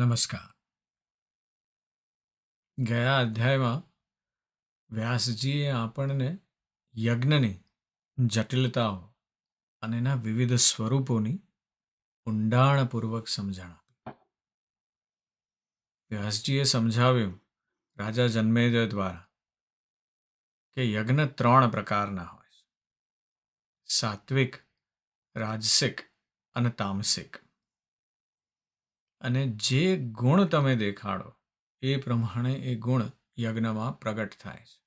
નમસ્કાર. ગયા અધ્યાયમાં વ્યાસજીએ આપણને યજ્ઞની જટિલતાઓ અને એના વિવિધ સ્વરૂપોની ઊંડાણપૂર્વક સમજણ આપી. વ્યાસજીએ સમજાવ્યું રાજા જન્મેજય દ્વારા કે યજ્ઞ ત્રણ પ્રકારના હોય સાત્વિક, રાજસિક અને તામસિક. અને જે ગુણ તમે દેખાડો, એ પ્રમાણે એ ગુણ યજ્ઞમાં પ્રગટ થાય છે.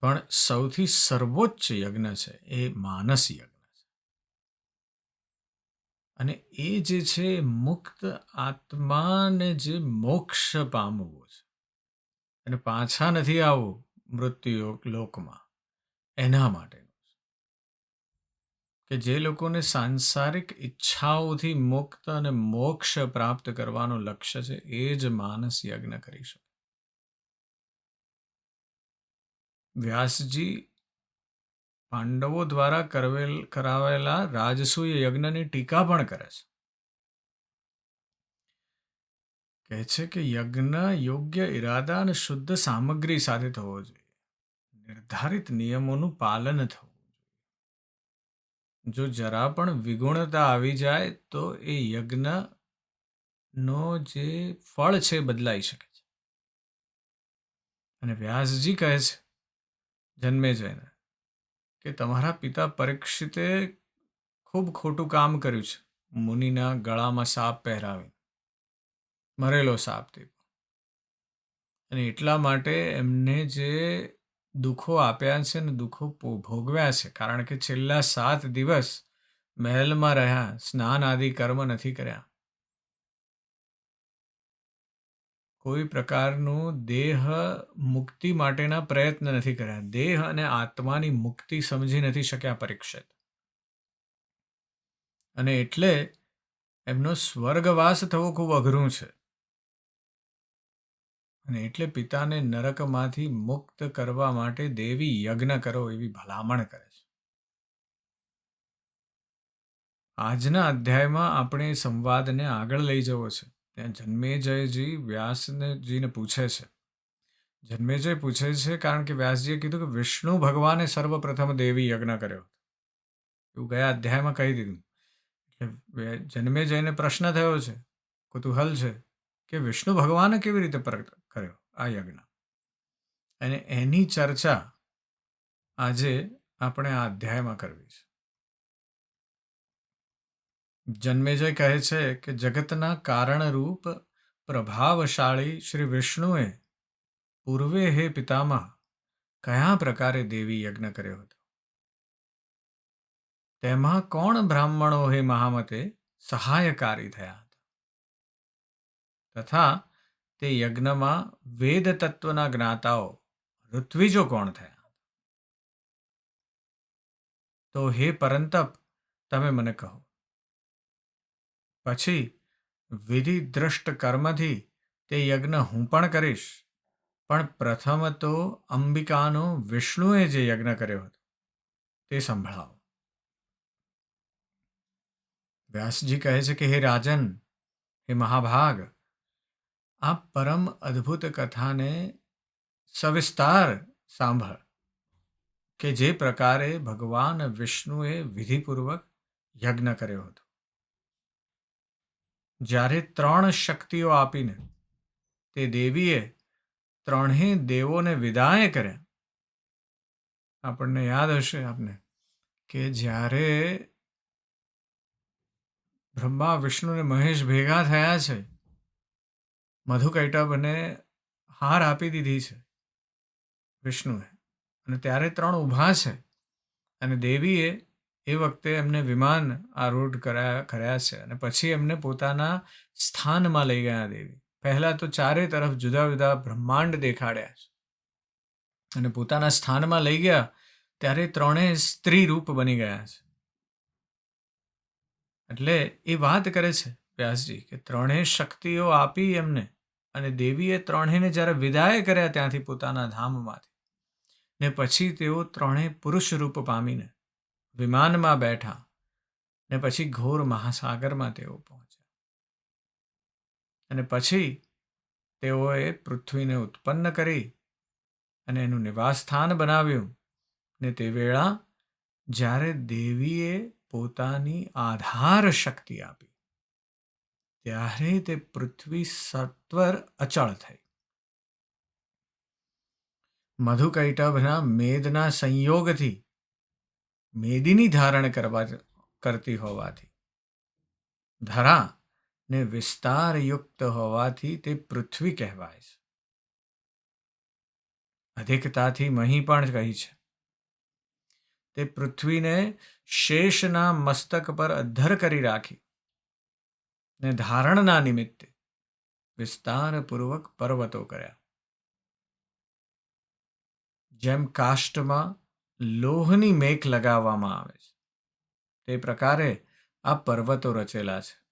પણ સૌથી સર્વોચ્ચ યજ્ઞ છે, એ માનસ યજ્ઞ છે. અને એ જે છે, મુક્ત આત્માને જે મોક્ષ પામવું છે. અને પાછા નથી આવવું મૃત્યુ લોકમાં. એના માટે કે જે લોકોને સાંસારિક ઈચ્છાઓથી મુક્ત અને મોક્ષ પ્રાપ્ત કરવાનું લક્ષ્ય છે, એ જ માનસ યજ્ઞ કરી શકે. વ્યાસજી પાંડવો દ્વારા કરવેલ કરાવેલા રાજસૂય યજ્ઞની ટીકા પણ કરે છે. કહે છે કે યજ્ઞ યોગ્ય ઈરાદા અને શુદ્ધ સામગ્રી સાથે થવો જોઈએ. નિર્ધારિત નિયમોનું પાલન થવું જો જરા પણ વિગુણતા આવી જાય, તો એ યજ્ઞનો જે ફળ છે બદલાઈ શકે છે. અને વ્યાસજી કહે છે, જન્મે જઈને, કે તમારા પિતા પરીક્ષિતે ખૂબ ખોટું કામ કર્યું છે, મુનિના ગળામાં સાપ પહેરાવી મરેલો સાપ તે. અને એટલા માટે એમને જે દુઃખો આપ્યા છે અને દુઃખો ભોગવ્યા છે. કારણ કે છેલ્લા સાત દિવસ મહેલમાં રહ્યા, સ્નાન આદિ કર્મ નથી કર્યા. કોઈ પ્રકારનું દેહ મુક્તિ માટેના પ્રયત્ન નથી કર્યા. દેહ અને આત્માની મુક્તિ સમજી નથી શક્યા પરીક્ષિત. અને એટલે એમનો સ્વર્ગવાસ થવો ખૂબ અઘરું છે. અને એટલે પિતાને નરકમાંથી મુક્ત કરવા માટે દેવી યજ્ઞ કરો એવી ભલામણ કરે છે. આજના અધ્યાયમાં આપણે સંવાદને આગળ લઈ જવો છે. ત્યાં જન્મેજયજી વ્યાસજીને પૂછે છે. જન્મેજય પૂછે છે કારણ કે વ્યાસજીએ કીધું કે વિષ્ણુ ભગવાને સર્વપ્રથમ દેવી યજ્ઞ કર્યો એવું ગયા અધ્યાયમાં કહી દીધું. એટલે જન્મેજયને પ્રશ્ન થયો છે. કુતૂહલ છે. કે વિષ્ણુ ભગવાને કેવી રીતે પ્રગટ કર્યો આ યજ્ઞ? અને એની ચર્ચા આજે આપણે આ અધ્યાયમાં કરવી છે. જન્મેજય કહે છે કે જગતના કારણરૂપ પ્રભાવશાળી શ્રી વિષ્ણુએ પૂર્વે હે પિતામાં કયા પ્રકારે દેવી યજ્ઞ કર્યો હતો? તેમાં કોણ બ્રાહ્મણો હે મહામતે સહાયકારી થયા તથા તે યજ્ઞમાં વેદ તત્વના જ્ઞાતાઓ, ઋત્વિજો કોણ થયા? તો હે પરંતપ, તમે મને કહો. પછી વિધિ દ્રષ્ટ કર્મથી તે યજ્ઞ હું પણ કરીશ, પણ પ્રથમ તો અંબિકાનો વિષ્ણુએ જે યજ્ઞ કર્યો હતો, તે સંભળાવો. વ્યાસજી કહે છે કે, હે રાજન, હે મહાભાગ આ પરમ અદ્ભુત કથાને સવિસ્તાર સાંભળ કે જે પ્રકારે ભગવાન વિષ્ણુએ વિધિપૂર્વક યજ્ઞ કર્યો હતો જ્યારે ત્રણ શક્તિઓ આપીને તે દેવીએ ત્રણેય દેવોને વિદાય કર્યા આપણને યાદ હશે આપને કે જ્યારે બ્રહ્મા વિષ્ણુ અને મહેશ ભેગા થયા છે મધુકૈટભને હાર આપી દીધી છે વિષ્ણુએ. અને ત્યારે ત્રણ ઊભા છે અને દેવીએ એ વખતે એમને વિમાન આરૂઢ કર્યા કર્યા છે અને પછી એમને પોતાના સ્થાનમાં લઈ ગયા દેવી. પહેલાં તો ચારે તરફ જુદા જુદા બ્રહ્માંડ દેખાડ્યા છે. અને પોતાના સ્થાનમાં લઈ ગયા ત્યારે ત્રણેય સ્ત્રી રૂપ બની ગયા છે. એટલે એ વાત કરે છે વ્યાસજી કે ત્રણેય શક્તિઓ આપી એમને. અને દેવીએ ત્રણેયને જ્યારે વિદાય કર્યા ત્યાંથી પોતાના ધામમાંથી, ને પછી તેઓ ત્રણેય પુરુષ રૂપ પામીને વિમાનમાં બેઠા, ને પછી ઘોર મહાસાગરમાં તેઓ પહોંચ્યા. અને પછી તેઓએ પૃથ્વીને ઉત્પન્ન કરી અને એનું નિવાસસ્થાન બનાવ્યું, ને તે વેળા જ્યારે દેવીએ પોતાની આધાર શક્તિ આપી ત્યારે તે પૃથ્વી સત્વર અચળ થઈ. મધુકૈટભના મેદના સંયોગથી મેદીની ધારણ કરવા કરતી હોવાથી ધરા ને વિસ્તારયુક્ત હોવાથી તે પૃથ્વી કહેવાય છે. અધિકતાથી મહી પણ કહી છે. તે પૃથ્વીને શેષના મસ્તક પર અધ્ધર કરી રાખી. ને ધારણના નિમિત્તે વિસ્તારપૂર્વક પર્વતો કર્યા. જેમ કાષ્ટમાં લોહની મેઘ લગાવવામાં આવે છે, તે પ્રકારે આ પર્વતો રચેલા છે.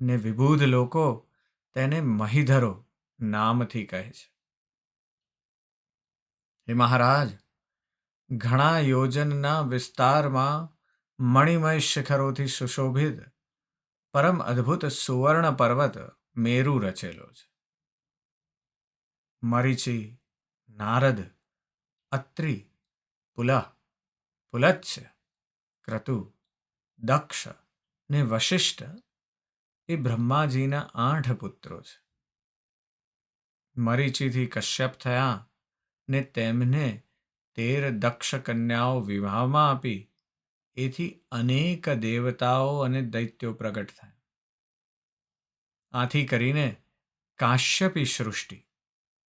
ને વિભૂત લોકો તેને મહિધરો નામથી કહે છે. હે મહારાજ, ઘણા યોજનના વિસ્તારમાં મણિમય શિખરોથી સુશોભિત પરમ અદ્ભુત સુવર્ણ પર્વત મેરુ રચેલો છે. મરીચી, નારદ, અત્રિ, પુલહ, પુલચ્છ, ક્રતુ, દક્ષ ને વશિષ્ઠ એ બ્રહ્માજીના આઠ પુત્રો છે. મરીચીથી કશ્યપ થયા ને તેમને તેર દક્ષ કન્યાઓ વિવાહમાં આપી એથી અનેક દેવતાઓ અને દૈત્યો પ્રગટ થયા. આથી કરીને કાશ્યપી સૃષ્ટિ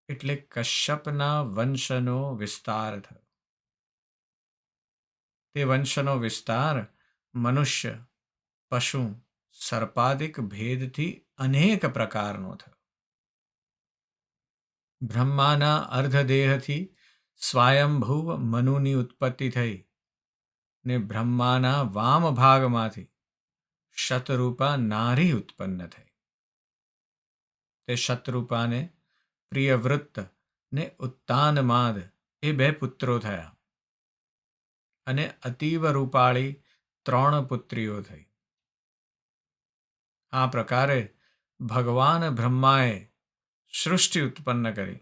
એટલે કશ્યપના વંશનો વિસ્તાર થયો. તે વંશનો વિસ્તાર મનુષ્ય, પશુ, સર્પાદિક ભેદથી અનેક પ્રકારનો થયો. બ્રહ્માના અર્ધદેહથી સ્વાયંભુવ મનુની ઉત્પત્તિ થઈ. ને બ્રહ્માના વામ ભાગમાંથી શતરૂપા નારી ઉત્પન્ન થઈ. તે શતરૂપાને પ્રિયવૃત્ત ને ઉત્તાનમાદ એ બે પુત્રો થયા અને અતીવ રૂપાળી ત્રણ પુત્રીઓ થઈ. આ પ્રકારે ભગવાન બ્રહ્માએ સૃષ્ટિ ઉત્પન્ન કરી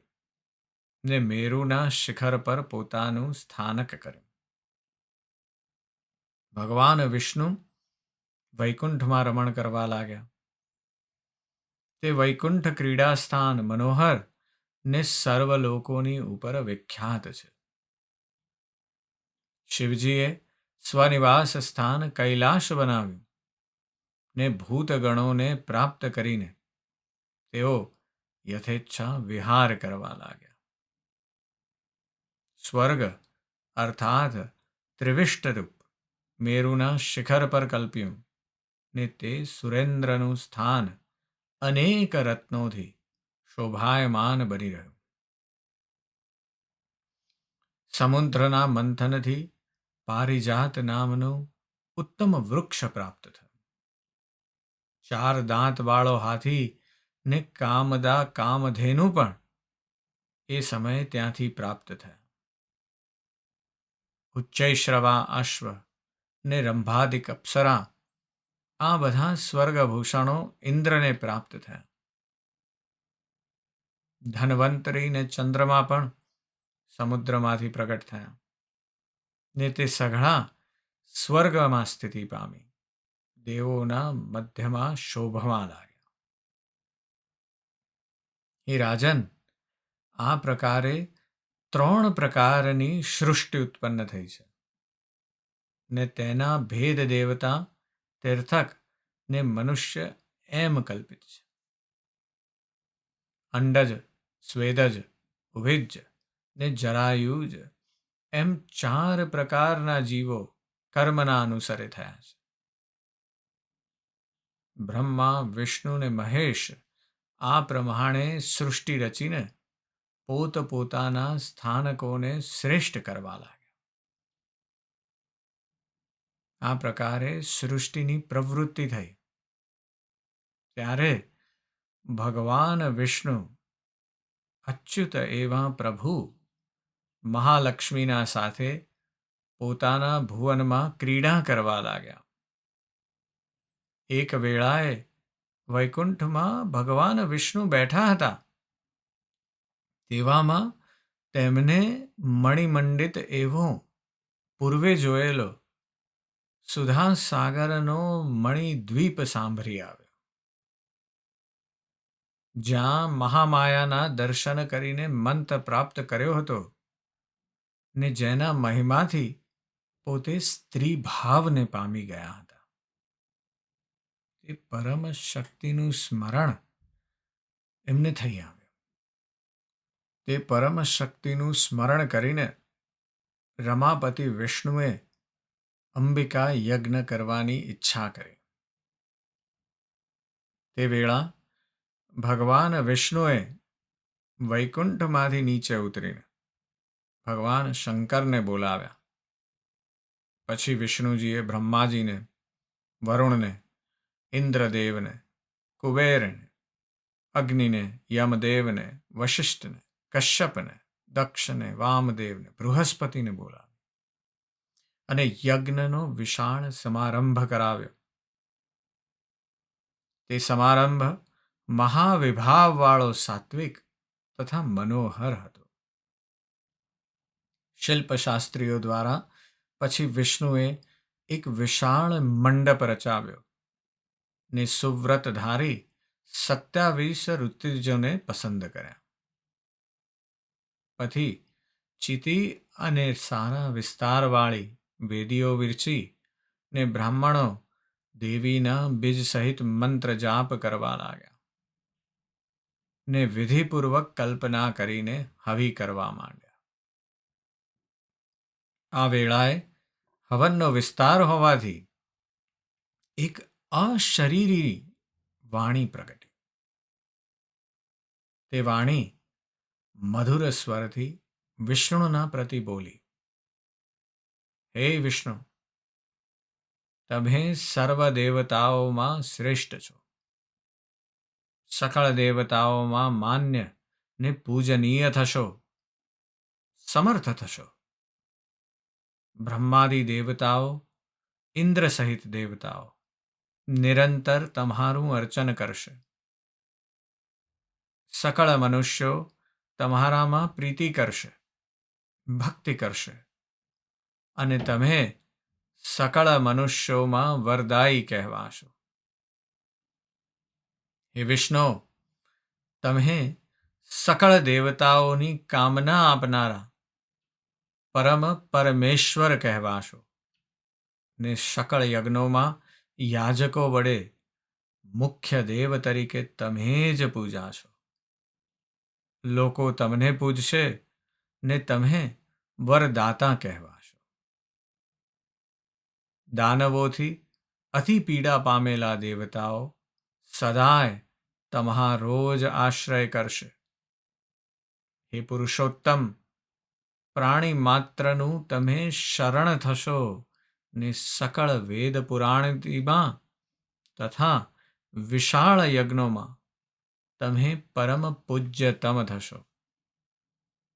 ને મેરુના શિખર પર પોતાનું સ્થાનક કર્યું. ભગવાન વિષ્ણુ વૈકુંઠમાં રમણ કરવા લાગ્યા. તે વૈકુંઠ ક્રીડા સ્થાન મનોહર ને સર્વ લોકોની ઉપર વિખ્યાત છે. શિવજીએ સ્વનિવાસ સ્થાન કૈલાશ બનાવ્યું ને ભૂતગણોને પ્રાપ્ત કરીને તેઓ યથેચ્છા વિહાર કરવા લાગ્યા. સ્વર્ગ અર્થાત ત્રિવિષ્ટરૂપ મેરુના શિખર પર કલ્પ્યું ને તે સુરેન્દ્રનું સ્થાન અનેક રત્નોથી શોભાયમાન બની રહ્યું સમુદ્રના મંથનથી પારિજાત નામનું ઉત્તમ વૃક્ષ પ્રાપ્ત થયું ચાર દાંતવાળો હાથી ને કામદા કામધેનુ પણ એ સમયે ત્યાંથી પ્રાપ્ત થયા ઉચ્ચૈશ્રવા અશ્વ ને રંભાદિક અપ્સરા, આ બધા સ્વર્ગભૂષણો ઇન્દ્રને પ્રાપ્ત થયા. ધનવંતરી ને ચંદ્રમા પણ સમુદ્રમાંથી પ્રગટ થયા ને તે સઘળા સ્વર્ગમાં સ્થિતિ પામી. દેવોના મધ્યમાં શોભવા લાગ્યા. એ રાજન, આ પ્રકારે ત્રણ પ્રકારની સૃષ્ટિ ઉત્પન્ન થઈ છે. ને તેના ભેદ દેવતા તીર્થક ને મનુષ્ય એમ કલ્પિત છે. અંડજ, સ્વેદજ, ઉભિજ ને જરાયુજ એમ ચાર પ્રકારના જીવો કર્મના અનુસરે થયા છે. બ્રહ્મા, વિષ્ણુ ને મહેશ આ પ્રમાણે સૃષ્ટિ રચીને પોતપોતાના સ્થાનકોને શ્રેષ્ઠ કરવા લાગ્યા. આ પ્રકારે સૃષ્ટિની પ્રવૃત્તિ થઈ. ત્યારે ભગવાન વિષ્ણુ, અચ્યુત એવા પ્રભુ મહાલક્ષ્મીના સાથે પોતાના ભુવનમાં ક્રીડા કરવા લાગ્યા. એક વેળાએ વૈકુંઠમાં ભગવાન વિષ્ણુ બેઠા હતા. તેવામાં તેમને મણિમંડિત એવો પૂર્વે જોયેલો સુધા સાગરનો મણિદ્વીપ સાંભળી આવ્યો. જ્યાં મહામાયાના દર્શન કરીને મંત પ્રાપ્ત કર્યો હતો ને જેના મહિમાથી પોતે સ્ત્રી ભાવને પામી ગયા હતા. એ પરમ શક્તિનું સ્મરણ એમને થઈ આવ્યું. તે પરમ શક્તિનું સ્મરણ કરીને રમાપતિ વિષ્ણુએ અંબિકા યજ્ઞ કરવાની ઈચ્છા કરી. તે વેળા ભગવાન વિષ્ણુએ વૈકુંઠમાંથી નીચે ઉતરીને ભગવાન શંકરને બોલાવ્યા. પછી વિષ્ણુજીએ બ્રહ્માજીને, વરુણને, ઇન્દ્રદેવને, કુબેરને, અગ્નિને, યમદેવને, વશિષ્ઠને, કશ્યપને, દક્ષને, વામદેવને, બૃહસ્પતિને બોલાવ્યા. અને યજ્ઞનો વિશાળ સમારંભ કરાવ્યો. તે સમારંભ મહાવિભાવવાળો સાત્વિક તથા મનોહર હતો. શિલ્પશાસ્ત્રીઓ દ્વારા પછી વિષ્ણુએ એક વિશાળ મંડપ રચાવ્યો ને સુવ્રતધારી સત્યાવીસ ઋતુજોને પસંદ કર્યા. પછી ચિતિ અને સારા વિસ્તારવાળી વેદીઓ વિરચી ને બ્રાહ્મણો દેવીના બીજ સહિત મંત્ર જાપ કરવા લાગ્યા ને વિધિપૂર્વક કલ્પના કરીને હવિ કરવા માંડ્યા. આ વેળાએ હવનનો વિસ્તાર હોવાથી એક અશરીરી વાણી પ્રગટી. તે વાણી મધુર સ્વરથી વિષ્ણુના પ્રતિ બોલી. હે વિષ્ણુ, તમે સર્વ દેવતાઓમાં શ્રેષ્ઠ છો. સકળ દેવતાઓમાં માન્ય ને પૂજનીય થશો, સમર્થ થશો. બ્રહ્માદિ દેવતાઓ, ઇન્દ્ર સહિત દેવતાઓ નિરંતર તમારું અર્ચન કરશે. સકળ મનુષ્યો તમારામાં પ્રીતિ કરશે, ભક્તિ કરશે. અને તમે સકળ મનુષ્યોમાં વરદાયી કહેવાશો. હે વિષ્ણુ, તમે સકળ દેવતાઓની કામના આપનારા પરમ પરમેશ્વર કહેવાશો ને સકળ યજ્ઞોમાં યાજકો વડે મુખ્ય દેવ તરીકે તમે જ પૂજાશો. લોકો તમને પૂજશે ને તમે વરદાતા કહેવાશો. દાનવોથી અતિ પીડા પામેલા દેવતાઓ સદાય તમારા રોજ આશ્રય કરશે. હે પુરુષોત્તમ, પ્રાણી માત્રનું તમે શરણ થશો ને સકળ વેદ પુરાણમાં તથા વિશાળ યજ્ઞોમાં તમે પરમ પૂજ્યતમ થશો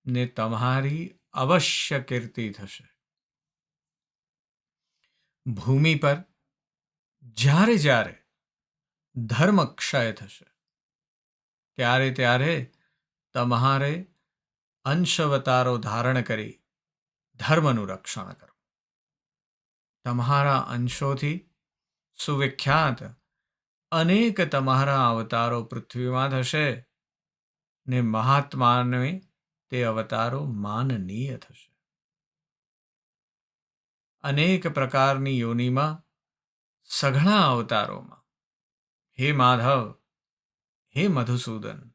ને તમારી અવશ્ય કીર્તિ થશે. ભૂમિ પર જ્યારે જ્યારે ધર્મ ક્ષય થશે, ત્યારે ત્યારે તમારે અંશવતારો ધારણ કરી ધર્મનું રક્ષણ કરો તમારા અંશોથી સુવિખ્યાત અનેક તમારા અવતારો પૃથ્વીમાં થશે ને મહાત્માને તે અવતારો માનનીય થશે. અનેક પ્રકારની યોનિમાં સઘળા અવતારોમાં. હે માધવ, હે મધુસૂદન,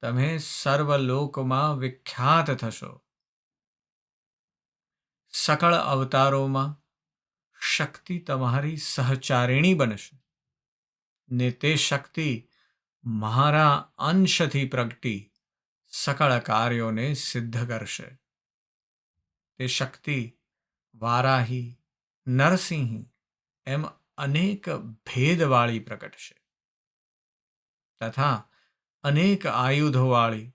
તમે સર્વલોકમાં વિખ્યાત થશો. સકળ અવતારોમાં શક્તિ તમારી સહચારિણી બનશે ને તે શક્તિ મારા અંશથી પ્રગટી સકળ કાર્યોને સિદ્ધ કરશે. તે શક્તિ વારાહી, નરસિંહ, એમ અનેક ભેદવાળી પ્રગટશે તથા અનેક આયુધોવાળી,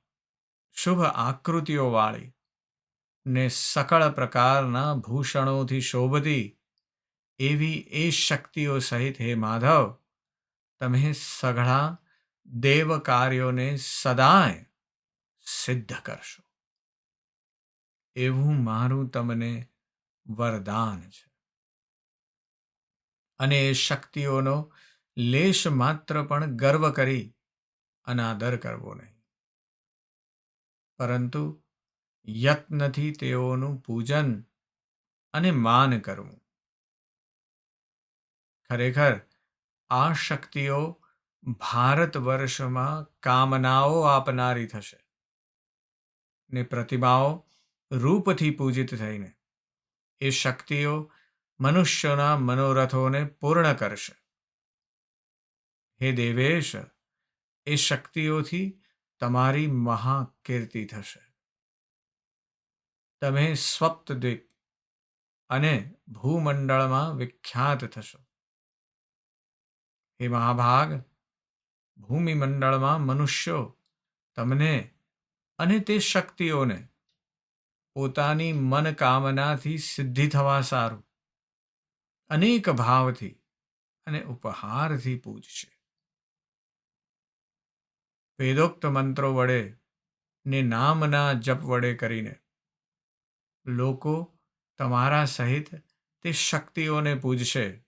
શુભ આકૃતિઓવાળી ને સકળ પ્રકારના ભૂષણોથી શોભતી એવી એ શક્તિઓ સહિત હે માધવ, તમે સઘળા દેવ કાર્યોને સદાય સિદ્ધ કરશો. એવું મારું તમને વરદાન છે. અને એ શક્તિઓનો લેશ માત્ર પણ ગર્વ કરી અનાદર કરવો નહીં. પરંતુ યત્નથી તેઓનું પૂજન અને માન કરવું. ખરેખર આ શક્તિઓ ભારત વર્ષમાં કામનાઓ આપનારી થશે ને પ્રતિમાઓ રૂપથી પૂજિત થઈને એ શક્તિઓ મનુષ્યોના મનોરથોને પૂર્ણ કરશે. હે દેવેશ, એ શક્તિઓથી તમારી મહાકીર્તિ થશે. તમે સ્વપ્તદ્વીપ અને ભૂમંડળમાં વિખ્યાત થશો. હે મહાભાગ, ભૂમિમંડળમાં મનુષ્યો તમને અને તે શક્તિઓને પોતાની મનકામનાથી સિદ્ધિ થવા સારું. અનેક ભાવથી અને ઉપહારથી પૂજશે. વેદોક્ત મંત્રો વડે ને નામના જપ વડે કરીને લોકો તમારા સહિત તે શક્તિઓને પૂજશે.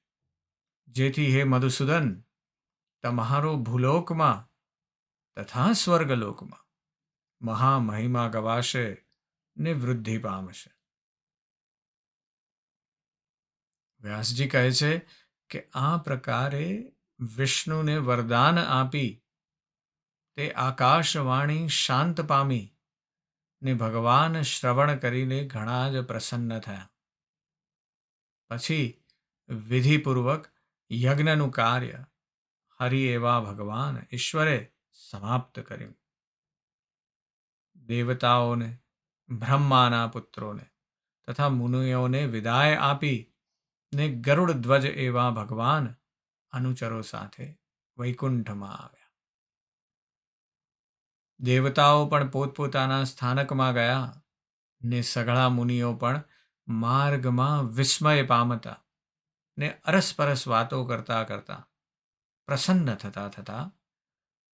જેથી હે મધુસૂદન, તમારો ભૂલોકમાં તથા સ્વર્ગલોકમાં મહામહિમા ગવાશે. ને વૃદ્ધિ પામશે વ્યાસજી કહે છે કે આ પ્રકારે વિષ્ણુને વરદાન આપી તે આકાશવાણી શાંત પામી ને ભગવાન શ્રવણ કરીને ઘણા જ પ્રસન્ન થયા. પછી વિધિપૂર્વક યજ્ઞનું કાર્ય હરિ એવા ભગવાન ઈશ્વરે સમાપ્ત કર્યું. દેવતાઓને બ્રહ્માના પુત્રોને તથા મુનિઓને વિદાય આપી ને ગરુડ ધ્વજ એવા ભગવાન અનુચરો સાથે વૈકુંઠમાં આવ્યા. દેવતાઓ પણ પોતપોતાના સ્થાનકમાં ગયા ને સઘળા મુનિઓ પણ માર્ગમાં વિસ્મય પામતા ને અરસપરસ વાતો કરતા કરતા પ્રસન્ન થતા થતા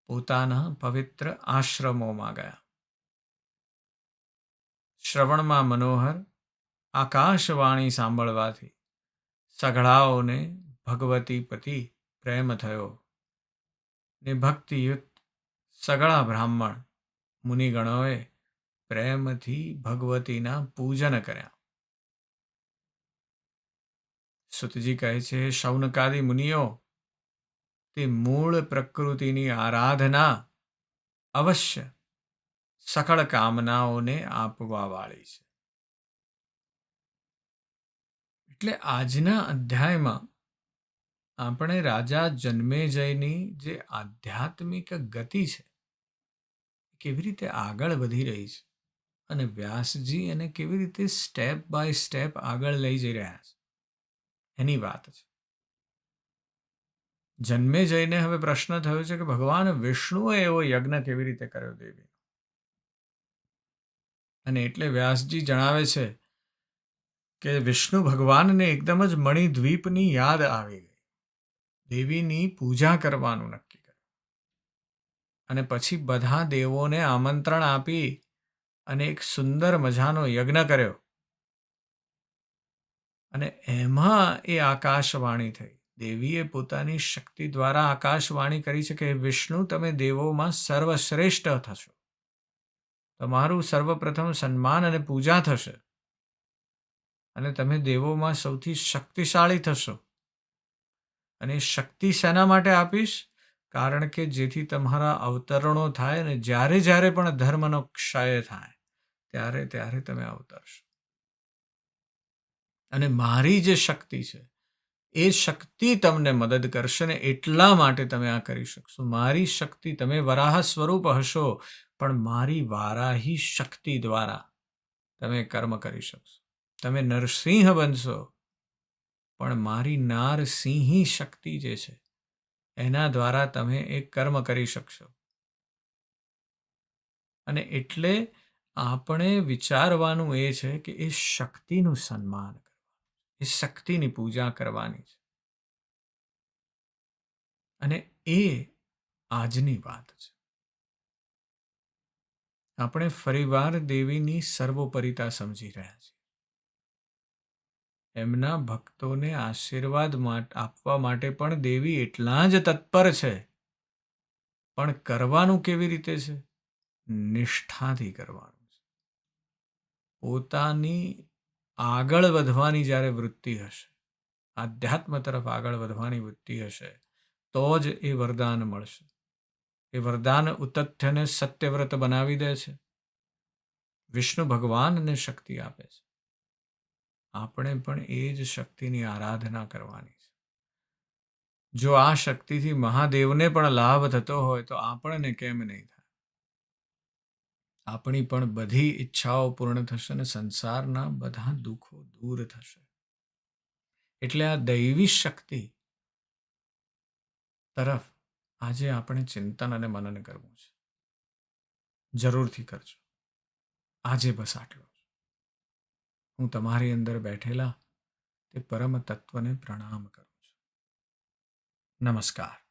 પોતાના પવિત્ર આશ્રમોમાં ગયા. શ્રવણમાં મનોહર, આકાશવાણી સાંભળવાથી સઘળાઓને ભગવતી પતિ પ્રેમ થયો. ને ભક્તિયુત સગળા બ્રાહ્મણ મુનિગણોએ પ્રેમથી ભગવતીના પૂજન કર્યા. સુતજી કહે છે, શૌનકાદી મુનિઓ, તે મૂળ પ્રકૃતિની આરાધના અવશ્ય સકળ કામનાઓને આપવા વાળી છે. એટલે આજના અધ્યાયમાં આપણે રાજા જન્મેજયની જે આધ્યાત્મિક ગતિ છે કેવી રીતે આગળ વધી રહી છે અને વ્યાસજી એને કેવી રીતે સ્ટેપ બાય સ્ટેપ આગળ લઈ જઈ રહ્યા છે, એની વાત છે. જન્મે જઈને હવે પ્રશ્ન થયો છે કે ભગવાન વિષ્ણુએ એવો યજ્ઞ કેવી રીતે કર્યો દેવી અને એટલે વ્યાસજી જણાવે છે કે વિષ્ણુ ભગવાનને એકદમ જ મણિદ્વીપની યાદ આવી ગઈ. દેવીની પૂજા કરવાનું નક્કી કર્યું. અને પછી બધા દેવોને આમંત્રણ આપી અને એક સુંદર મજાનો યજ્ઞ કર્યો. અને એમાં એ આકાશવાણી થઈ. દેવીએ પોતાની શક્તિ દ્વારા આકાશવાણી કરી છે કે વિષ્ણુ, તમે દેવોમાં સર્વશ્રેષ્ઠ થશો. તમારું સર્વપ્રથમ સન્માન અને પૂજા થશે. અને તમે દેવોમાં સૌથી શક્તિશાળી થશો. અને શક્તિ શેના માટે આપીશ, કારણ કે જેથી તમારા અવતરણો થાય અને જ્યારે જ્યારે પણ ધર્મનો ક્ષય થાય, ત્યારે ત્યારે તમે અવતરશો. અને મારી જે શક્તિ છે, એ શક્તિ તમને મદદ કરશે ને એટલા માટે તમે આ કરી શકશો. મારી શક્તિ, તમે વરાહ સ્વરૂપ હશો પણ મારી વારાહી શક્તિ દ્વારા તમે કર્મ કરી શકશો. તમે નરસિંહ બનશો. પણ મારી નારસિંહી શક્તિ જે છે, એના દ્વારા તમે એ કર્મ કરી શકશો. અને એટલે આપણે વિચારવાનું એ છે કે એ શક્તિનું સન્માન કરવાનું, એ શક્તિની પૂજા કરવાની છે. અને એ આજની વાત છે. આપણે ફરીવાર દેવીની સર્વોપરિતા સમજી રહ્યા છીએ. એમના ભક્તોને આશીર્વાદ આપવા માટે પણ દેવી એટલા જ તત્પર છે. પણ કરવાનું કેવી રીતે છે? નિષ્ઠાથી કરવાનું છે. પોતાની આગળ વધવાની જ્યારે વૃત્તિ હશે, આધ્યાત્મ તરફ આગળ વધવાની વૃત્તિ હશે, તો જ એ વરદાન મળશે. એ વરદાન ઉતથ્યને સત્યવ્રત બનાવી દે છે. વિષ્ણુ ભગવાનને શક્તિ આપે છે. આપણે પણ એ જ શક્તિની આરાધના કરવાની છે. જો આ શક્તિથી મહાદેવને પણ લાભ થતો હોય તો આપણને કેમ નહીં થાય? આપણી પણ બધી ઈચ્છાઓ પૂર્ણ થશે અને સંસારના બધા દુઃખો દૂર થશે. એટલે આ દૈવી શક્તિ તરફ આજે આપણે ચિંતન અને મનન કરવું છે. જરૂરથી કરજો. આજે બસ આટલું હું તમારી અંદર બેઠેલા તે પરમ તત્વને પ્રણામ કરું છું. નમસ્કાર.